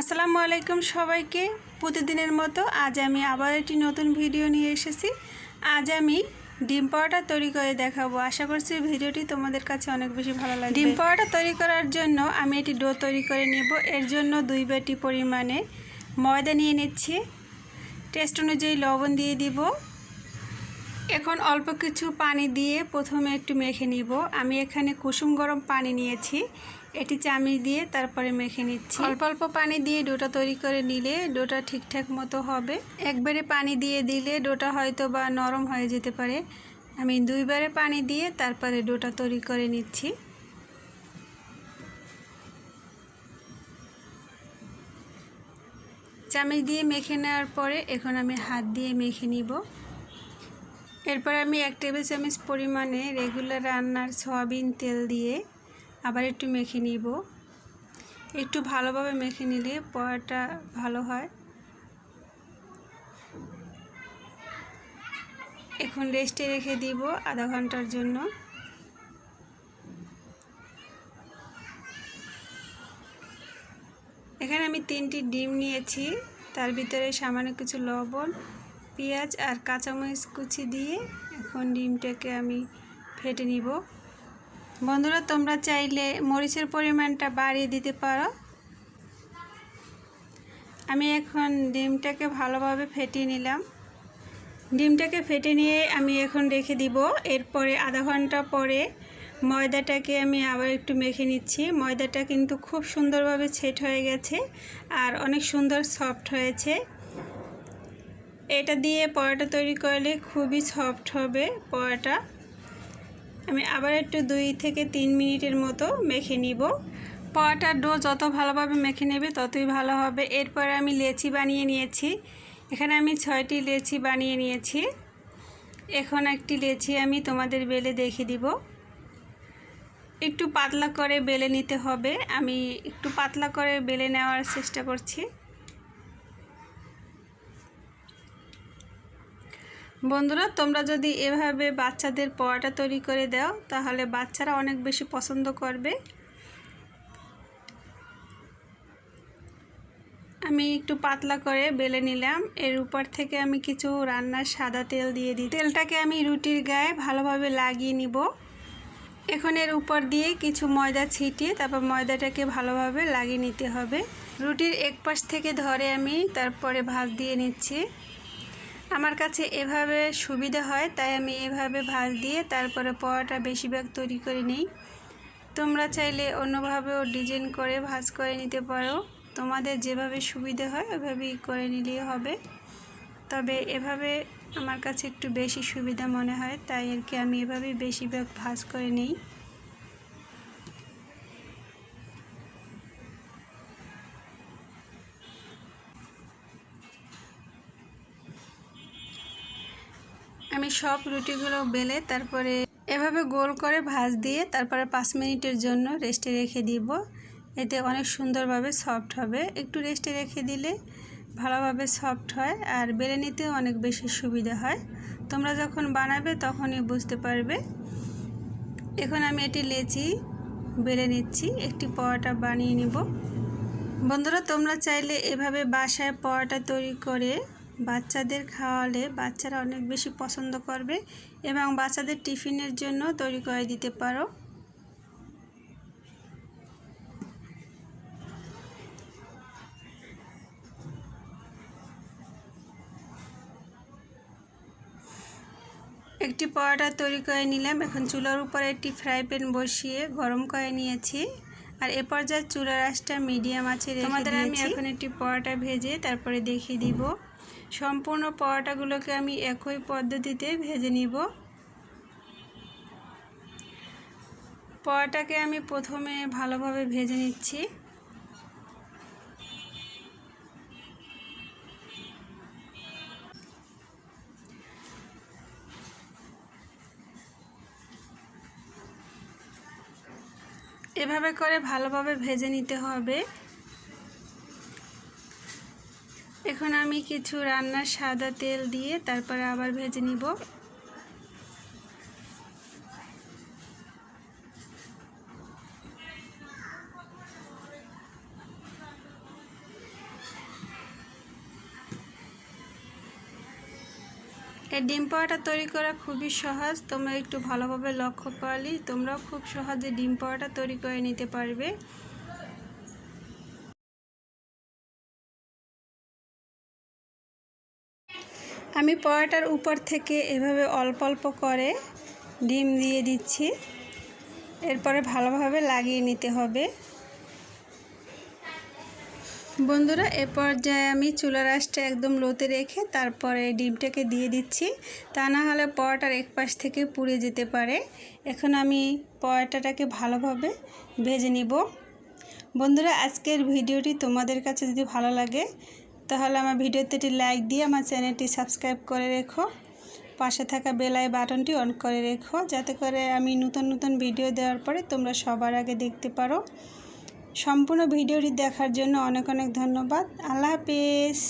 আসসালামু আলাইকুম সবাইকে। প্রতিদিনের মতো আজ আমি আবার একটি নতুন ভিডিও নিয়ে এসেছি। আজ আমি ডিম পাওয়াটা তৈরি করে দেখাবো। আশা করছি ভিডিওটি তোমাদের কাছে অনেক বেশি ভালো লাগে ডিম পাওয়াটা তৈরি করার জন্য আমি এটি ডো তৈরি করে নেব। এর জন্য দুই বাটি পরিমাণে ময়দা নিয়ে নিচ্ছি। টেস্ট অনুযায়ী লবণ দিয়ে দিব। এখন অল্প কিছু পানি দিয়ে প্রথমে একটু মেখে নিব। আমি এখানে কুসুম গরম পানি নিয়েছি। এটি চামিচ দিয়ে তারপরে মেখে নিচ্ছি। অল্প অল্প পানি দিয়ে ডোটা তৈরি করে নিলে ডোটা ঠিকঠাক মতো হবে। একবারে পানি দিয়ে দিলে ডোটা হয়তো বা নরম হয়ে যেতে পারে। আমি দুইবারে পানি দিয়ে তারপরে ডোটা তৈরি করে নিচ্ছি। চামিচ দিয়ে মেখে নেওয়ার পরে এখন আমি হাত দিয়ে মেখে নিব। এরপর আমি এক টেবিল চামচ পরিমাণে রেগুলার রান্নার সয়াবিন তেল দিয়ে আবার একটু মেখে নিব। একটু ভালোভাবে মেখে নিলে পোয়াটা ভালো হয়। এখন রেস্টে রেখে দিব আধা ঘণ্টার জন্য। এখানে আমি তিনটি ডিম নিয়েছি, তার ভিতরে সামান্য কিছু লবণ পেঁয়াজ আর কাঁচামরিচ কুচি দিয়ে এখন ডিমটাকে আমি ফেটে নিব। বন্ধুরা, তোমরা চাইলে মরিচের পরিমাণটা বাড়িয়ে দিতে পারো। আমি এখন ডিমটাকে ভালোভাবে ফেটিয়ে নিলাম। ডিমটাকে ফেটে নিয়ে আমি এখন রেখে দিব। এরপরে আধা ঘণ্টা পরে ময়দাটাকে আমি আবার একটু মেখে নিচ্ছি। ময়দাটা কিন্তু খুব সুন্দরভাবে ছেট হয়ে গেছে আর অনেক সুন্দর সফট হয়েছে। এটা দিয়ে পরোটা তৈরি করলে খুবই সফট হবে পরোটা। আমি আবার একটু দুই থেকে তিন মিনিটের মতো মেখে নিব। পরোটার ডো যত ভালোভাবে মেখে নেবে ততই ভালো হবে। এরপরে আমি লেচি বানিয়ে নিয়েছি। এখানে আমি ছয়টি লেচি বানিয়ে নিয়েছি। এখন একটি লেচি আমি তোমাদের বেলে দেখে দিব। একটু পাতলা করে বেলে নিতে হবে। আমি একটু পাতলা করে বেলে নেওয়ার চেষ্টা করছি। বন্ধুরা, তোমরা যদি এভাবে বাচ্চাদের পরোটা তৈরি করে দাও, তাহলে বাচ্চারা অনেক বেশি পছন্দ করবে। আমি একটু পাতলা করে বেলে নিলাম। এর উপর থেকে আমি কিছু রান্নার সাদা তেল দিয়ে দিই। তেলটাকে আমি রুটির গায়ে ভালোভাবে লাগিয়ে নিব। এখন এর উপর দিয়ে কিছু ময়দা ছিটিয়ে তারপর ময়দাটাকে ভালোভাবে লাগিয়ে নিতে হবে। রুটির এক পাশ থেকে ধরে আমি তারপরে ভাজ দিয়ে নিচ্ছি। আমার কাছে এভাবে সুবিধা হয়, তাই আমি এভাবে ভাজ দিয়ে তারপরে পরোটা বেশিরভাগ তৈরি করে নিই। তোমরা চাইলে অন্যভাবেও ডিজাইন করে ভাজ করে নিতে পারো। তোমাদের যেভাবে সুবিধা হয়, ওইভাবেই করে নিলেই হবে। তবে এভাবে আমার কাছে একটু বেশি সুবিধা মনে হয়, তাই আর কি আমি এভাবেই বেশিরভাগ ভাজ করে নিই। আমি সব রুটিগুলো বেলে তারপরে এভাবে গোল করে ভাজ দিয়ে তারপরে পাঁচ মিনিটের জন্য রেস্টে রেখে দিব। এতে অনেক সুন্দরভাবে সফট হবে। একটু রেস্টে রেখে দিলে ভালোভাবে সফট হয় আর বেলে নিতেও অনেক বেশি সুবিধা হয়। তোমরা যখন বানাবে তখনই বুঝতে পারবে। এখন আমি এটি লেচি বেলে নিচ্ছি। একটি পরোটা বানিয়ে নিব। বন্ধুরা, তোমরা চাইলে এভাবে বাসায় পরোটা তৈরি করে বাচ্চাদের খাওয়ালে বাচ্চারা অনেক বেশি পছন্দ করবে এবং বাচ্চাদের টিফিনের জন্য তৈরি করে দিতে পারো। একটি পরোটা তৈরি করে নিলাম। এখন চুলার উপরে একটি ফ্রাই প্যান বসিয়ে গরম করে নিয়েছি। আর এ পর্যায়ে চুলার আঁচটা মিডিয়াম আছে তোমাদের আমি এখন একটি পরোটা ভেজে তারপরে দেখিয়ে দিব। সম্পূর্ণ পরোটাগুলোকে আমি একই পদ্ধতিতে ভেজে নিব। পরোটাকে আমি প্রথমে ভালোভাবে ভেজে নিচ্ছি। এভাবে করে ভালোভাবে ভেজে নিতে হবে। এখন আমি কিছু রান্নার সাদা তেল দিয়ে তারপরে আবার ভেজে নিব। এই ডিম পাওয়াটা তৈরি করা খুবই সহজ। তোমরা একটু ভালোভাবে লক্ষ্য করলি তোমরাও খুব সহজে ডিম পাওয়াটা তৈরি করে নিতে পারবে। আমি পরোটার উপর থেকে এভাবে অল্প অল্প করে ডিম দিয়ে দিচ্ছি। এরপরে ভালোভাবে লাগিয়ে নিতে হবে। বন্ধুরা, এ পর্যায়ে আমি চুলার আঁচটা একদম লোতে রেখে তারপরে ডিমটাকে দিয়ে দিচ্ছি। তা না হলে পরোটার এক পাশ থেকে পুড়ে যেতে পারে। এখন আমি পরোটাটাকে ভালোভাবে ভেজে নিব। বন্ধুরা, আজকের ভিডিওটি তোমাদের কাছে যদি ভালো লাগে তাহলে আমার ভিডিওতে একটি লাইক দিয়ে আমার চ্যানেলটি সাবস্ক্রাইব করে রেখো। পাশে থাকা বেলায় বাটনটি অন করে রেখো, যাতে করে আমি নতুন নতুন ভিডিও দেওয়ার পরে তোমরা সবার আগে দেখতে পারো। সম্পূর্ণ ভিডিওটি দেখার জন্য অনেক অনেক ধন্যবাদ। আল্লাহ হাফিজ।